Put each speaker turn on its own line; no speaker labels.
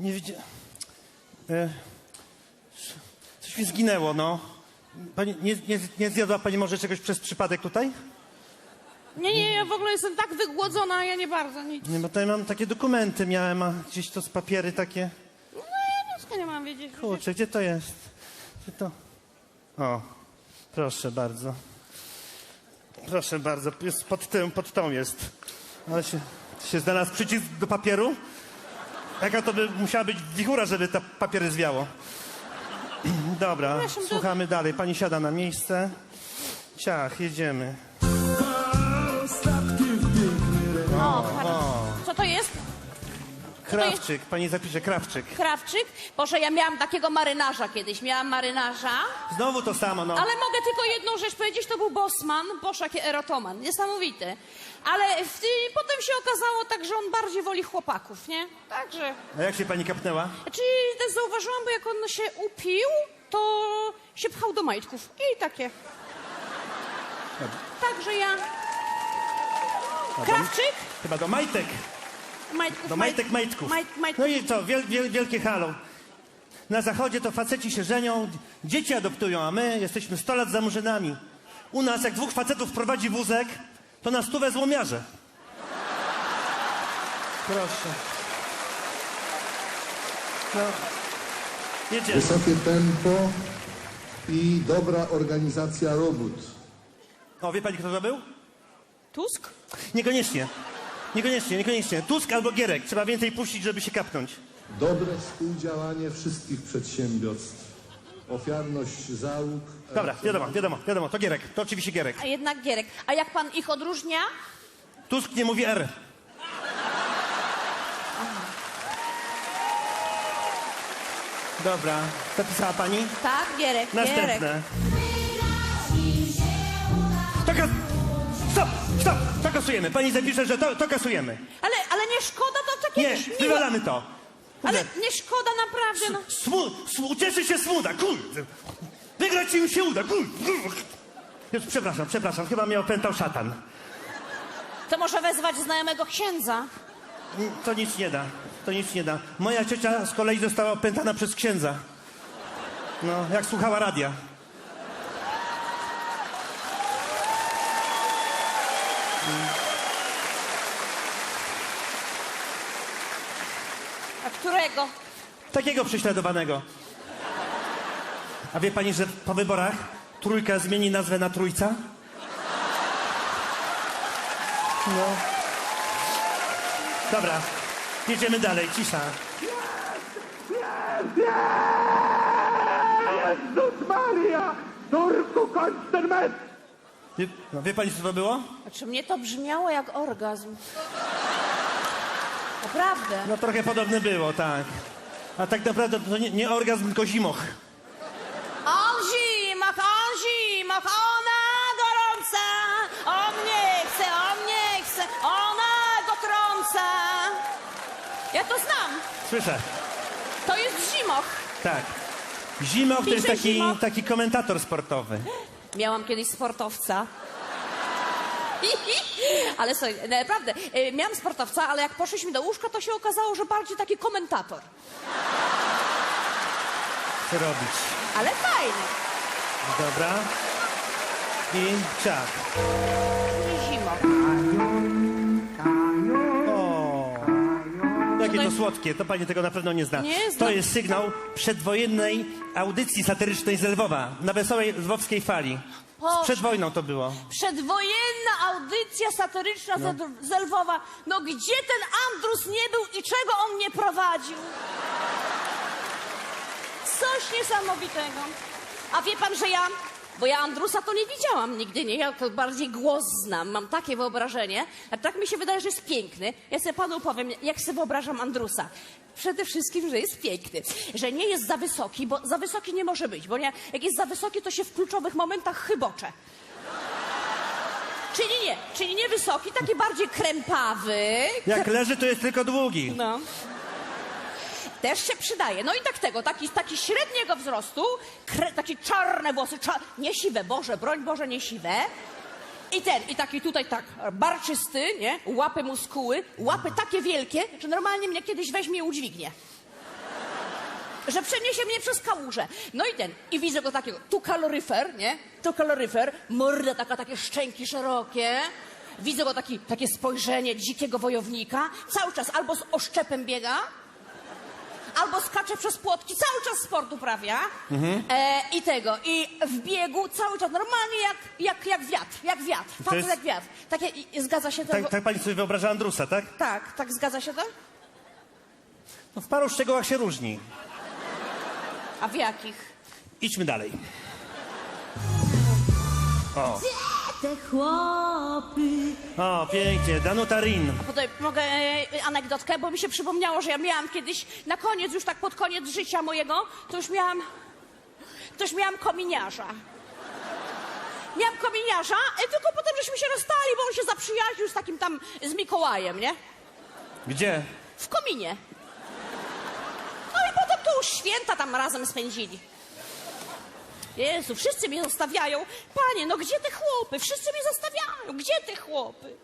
Nie widziałem. E, coś mi zginęło, no. Pani, nie, nie, nie zjadła pani może czegoś przez przypadek tutaj?
Nie, nie, ja w ogóle jestem tak wygłodzona, ja nie bardzo nic.
Nie, bo tutaj mam takie dokumenty, miałem, a gdzieś to z papiery takie.
No ja nic nie mam wiedzieć.
Kurczę, gdzie to jest? Gdzie to? O, proszę bardzo. Proszę bardzo, jest pod tym, pod tą jest. Ale się, się znalazł przycisk do papieru? Jaka to by musiała być wichura, żeby te papiery zwiało. Dobra,
Przepraszam, to-
słuchamy dalej. Pani siada na miejsce. Ciach, jedziemy. Krawczyk, pani zapisze Krawczyk.
Krawczyk? Boże, ja miałam takiego marynarza kiedyś. Miałam marynarza,
Znowu to samo, no.
ale mogę tylko jedną rzecz powiedzieć, to był Bosman, Boże, jaki erotoman, niesamowity. Ale w, potem się okazało tak, że on bardziej woli chłopaków, nie? Także...
A jak się pani kapnęła?
Czyli też zauważyłam, bo jak on się upił, to się pchał do majtków. I takie. Także ja... Krawczyk?
Chyba do majtek.
Majtków,
Do majtek, majtków.
Majt, majtków.
No i co, wiel, wiel, wielkie halo. Na zachodzie to faceci się żenią, dzieci adoptują, a my jesteśmy 100 lat za murzynami. U nas jak dwóch facetów prowadzi wózek, to na stówę złomiarze. Proszę. No. Jedziemy.
Wysokie tempo i dobra organizacja robót.
O, wie pani kto to był?
Tusk?
Niekoniecznie. Niekoniecznie, niekoniecznie. Tusk albo Gierek. Trzeba więcej puścić, żeby się kapnąć.
Dobre współdziałanie wszystkich przedsiębiorstw. Ofiarność załóg.
Dobra, wiadomo, wiadomo, wiadomo. To Gierek. To oczywiście Gierek.
A jednak Gierek. A jak pan ich odróżnia?
Tusk nie mówi R. Dobra, zapisała pani?
Tak, Gierek, Gierek.
Następne. To kas... Stop, stop, to kasujemy. Pani zapisze, że to, to kasujemy.
Ale, ale nie szkoda, to takie
Nie,
miłe.
wywalamy to.
Ale nie szkoda naprawdę, no.
Smu, smu, ucieszy się smuda, kurde. Wygrać im się uda, kurde. Już, przepraszam, przepraszam, chyba mnie opętał szatan.
To może wezwać znajomego księdza.
To nic nie da, to nic nie da. Moja ciocia z kolei została opętana przez księdza. No, jak słuchała radia.
A którego?
Takiego prześladowanego. A wie pani, że po wyborach trójka zmieni nazwę na trójca? No. Dobra, jedziemy dalej, cisza.
Jezus Maria! Turku, kończ ten mecz!
Wie, no, wie pani, co to było?
Znaczy mnie to brzmiało jak orgazm. Naprawdę.
No trochę podobne było, tak. A tak naprawdę to nie, nie orgazm, tylko zimoch.
On zimach, on zimach, ona gorąca. On nie chce, on nie chce, ona go trąca. Ja to znam.
Słyszę,
To jest zimoch.
tak. Zimoch to jest taki,
Zimoch.
taki komentator sportowy.
Miałam kiedyś sportowca. Ale słuchaj, naprawdę, y, miałam sportowca, ale jak poszliśmy do łóżka, to się okazało, że bardziej taki komentator.
Co robić?
Ale fajny.
Dobra. I
zimo.
O, jakie
to
słodkie, to pani tego na pewno nie zna.
Nie
To jest sygnał przedwojennej audycji satyrycznej z Lwowa, na wesołej lwowskiej fali.
Boże.
Przed wojną to było.
Przedwojenna audycja satyryczna z- z Lwowa. No gdzie ten Andrus nie był i czego on nie prowadził? Coś niesamowitego. A wie pan, że ja... Bo ja Andrusa to nie widziałam nigdy, nie? Ja to bardziej głos znam, mam takie wyobrażenie. A tak mi się wydaje, że jest piękny. Ja sobie panu powiem, jak sobie wyobrażam Andrusa. Przede wszystkim, że jest piękny. Że nie jest za wysoki, bo za wysoki nie może być. Bo nie, jak jest za wysoki, to się w kluczowych momentach chybocze. Czyli nie, czyli nie wysoki, taki bardziej krępawy.
Jak leży, to jest tylko długi.
No. Też się przydaje. No i tak tego, taki, taki średniego wzrostu, kre, takie czarne włosy, cza, nie siwe, Boże, broń Boże, nie siwe. I ten, i taki tutaj tak barczysty, nie? Łapy muskuły, łapy takie wielkie, że normalnie mnie kiedyś weźmie i udźwignie. że przeniesie mnie przez kałużę. No i ten, i widzę go takiego, tu kaloryfer, nie? Tu kaloryfer, morda taka, takie szczęki szerokie. Widzę go taki, takie spojrzenie dzikiego wojownika. Cały czas albo z oszczepem biega, albo skacze przez płotki, cały czas sport uprawia. E, I tego, i w biegu cały czas, normalnie jak, jak, jak wiatr, jak wiatr, facet
jest-
jak wiatr. Takie, i, i zgadza się to?
Tak, tak pani sobie wyobraża Andrusa, tak?
tak, tak, zgadza się to?
No w paru szczegółach się różni.
A w jakich?
Idźmy dalej. O,
Te chłopy.
o pięknie, Danuta Rin.
Tutaj mogę e, anegdotkę, bo mi się przypomniało, że ja miałam kiedyś, na koniec, już tak pod koniec życia mojego, to już miałam, to już miałam kominiarza. Miałam kominiarza, e, tylko potem żeśmy się rozstali, bo on się zaprzyjaźnił z takim tam, z Mikołajem, nie?
Gdzie?
W kominie. No i potem to już święta tam razem spędzili. Jezu, wszyscy mnie zostawiają. Panie, no gdzie te chłopy? Wszyscy mnie zostawiają. Gdzie te chłopy?